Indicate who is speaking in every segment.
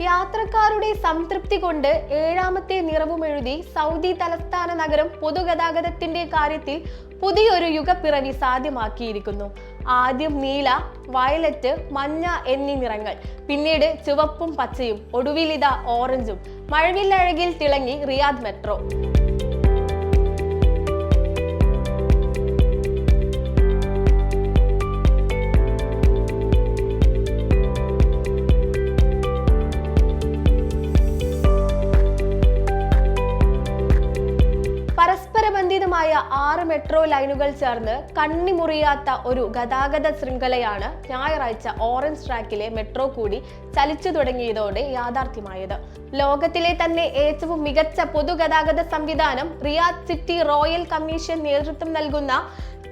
Speaker 1: യാത്രക്കാരുടെ സംതൃപ്തി കൊണ്ട് ഏഴാമത്തെ നിറവുമെഴുതി സൗദി തലസ്ഥാന നഗരം പൊതുഗതാഗതത്തിന്റെ കാര്യത്തിൽ പുതിയൊരു യുഗപ്പിറവി സാധ്യമാക്കിയിരിക്കുന്നു. ആദ്യം നീല വയലറ്റ് മഞ്ഞ എന്നീ നിറങ്ങൾ പിന്നീട് ചുവപ്പും പച്ചയും ഒടുവിലിത ഓറഞ്ചും. മഴവില്ലഴകിൽ തിളങ്ങി റിയാദ് മെട്രോ. പരസ്പരബന്ധിതമായ ആറ് മെട്രോ ലൈനുകൾ ചേർന്ന് കണ്ണിമുറിയാത്ത ഒരു ഗതാഗത ശൃംഖലയാണ് ഞായറാഴ്ച ഓറഞ്ച് ട്രാക്കിലെ മെട്രോ കൂടി ചലിച്ചു തുടങ്ങിയതോടെ യാഥാർത്ഥ്യമായത്. ലോകത്തിലെ തന്നെ ഏറ്റവും മികച്ച പൊതുഗതാഗത സംവിധാനം റിയാദ് സിറ്റി റോയൽ കമ്മീഷൻ നേതൃത്വം നൽകുന്ന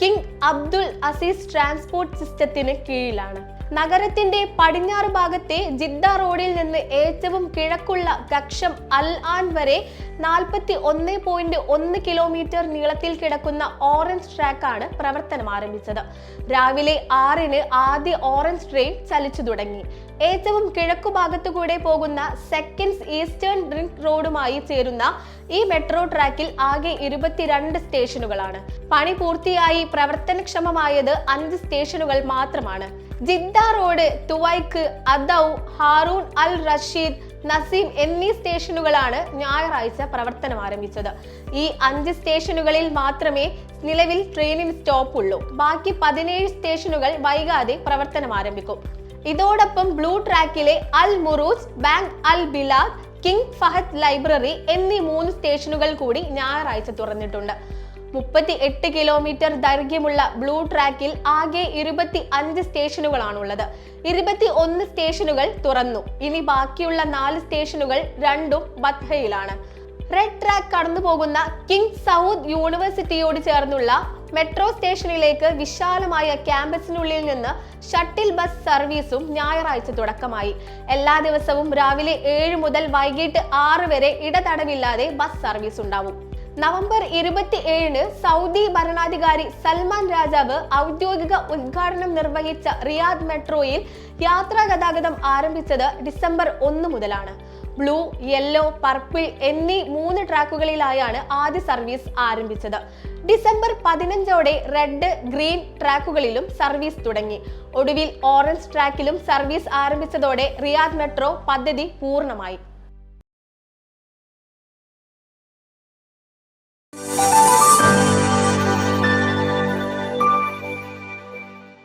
Speaker 1: കിങ് അബ്ദുൾ അസീസ് ട്രാൻസ്പോർട്ട് സിസ്റ്റത്തിന് കീഴിലാണ്. നഗരത്തിന്റെ പടിഞ്ഞാറ് ഭാഗത്തെ ജിദ്ദ റോഡിൽ നിന്ന് ഏറ്റവും കിഴക്കുള്ള കക്ഷം അൽ ആൻ വരെ നാൽപ്പത്തി ഒന്ന് പോയിന്റ് ഒന്ന് കിലോമീറ്റർ നീളത്തിൽ കിടക്കുന്ന ഓറഞ്ച് ട്രാക്കാണ് പ്രവർത്തനം ആരംഭിച്ചത്. രാവിലെ ആറിന് ആദ്യ ഓറഞ്ച് ട്രെയിൻ ചലിച്ചു തുടങ്ങി. ഏറ്റവും കിഴക്കു ഭാഗത്തുകൂടെ പോകുന്ന സെക്കൻഡ് ഈസ്റ്റേൺ റിംഗ് റോഡുമായി ചേരുന്ന ഈ മെട്രോ ട്രാക്കിൽ ആകെ ഇരുപത്തിരണ്ട് സ്റ്റേഷനുകളാണ്. പണി പൂർത്തിയായി പ്രവർത്തനക്ഷമമായത് അഞ്ച് സ്റ്റേഷനുകൾ മാത്രമാണ്. Jeddah road Tuwaiq Ad Douh Harun Al Rashid Naseem എന്നീ സ്റ്റേഷനുകളാണ് ഞായറാഴ്ച പ്രവർത്തനം ആരംഭിച്ചത്. ഈ അഞ്ച് സ്റ്റേഷനുകളിൽ മാത്രമേ നിലവിൽ ട്രെയിനിന് സ്റ്റോപ്പ് ഉള്ളൂ ബാക്കി പതിനേഴ് സ്റ്റേഷനുകൾ വൈകാതെ പ്രവർത്തനം ആരംഭിക്കും. ഇതോടൊപ്പം blue ട്രാക്കിലെ Al Muroos bank Al Bilad King Fahad library എന്നീ മൂന്ന് സ്റ്റേഷനുകൾ കൂടി ഞായറാഴ്ച തുറന്നിട്ടുണ്ട്. മുപ്പത്തി എട്ട് കിലോമീറ്റർ ദൈർഘ്യമുള്ള ബ്ലൂ ട്രാക്കിൽ ആകെ ഇരുപത്തി അഞ്ച് സ്റ്റേഷനുകളാണുള്ളത്. ഇരുപത്തി ഒന്ന് സ്റ്റേഷനുകൾ തുറന്നു. ഇനി ബാക്കിയുള്ള നാല് സ്റ്റേഷനുകൾ രണ്ടും ബത്ഹയിലാണ് റെഡ് ട്രാക്ക് കടന്നു പോകുന്ന കിങ് സൗദ് യൂണിവേഴ്സിറ്റിയോട് ചേർന്നുള്ള മെട്രോ സ്റ്റേഷനിലേക്ക് വിശാലമായ ക്യാമ്പസിനുള്ളിൽ നിന്ന് ഷട്ടിൽ ബസ് സർവീസും ഞായറാഴ്ച തുടക്കമായി. എല്ലാ ദിവസവും രാവിലെ ഏഴ് മുതൽ വൈകിട്ട് ആറ് വരെ ഇടതടവില്ലാതെ ബസ് സർവീസ് ഉണ്ടാവും. നവംബർ ഇരുപത്തി ഏഴിന് സൗദി ഭരണാധികാരി സൽമാൻ രാജാവ് ഔദ്യോഗിക ഉദ്ഘാടനം നിർവഹിച്ച റിയാദ് മെട്രോയിൽ യാത്രാ ഗതാഗതം ആരംഭിച്ചത് ഡിസംബർ ഒന്ന് മുതലാണ്. ബ്ലൂ യെല്ലോ പർപ്പിൾ എന്നീ മൂന്ന് ട്രാക്കുകളിലായാണ് ആദ്യ സർവീസ് ആരംഭിച്ചത്. ഡിസംബർ പതിനഞ്ചോടെ റെഡ് ഗ്രീൻ ട്രാക്കുകളിലും സർവീസ് തുടങ്ങി. ഒടുവിൽ ഓറഞ്ച് ട്രാക്കിലും സർവീസ് ആരംഭിച്ചതോടെ റിയാദ് മെട്രോ പദ്ധതി പൂർണമായി.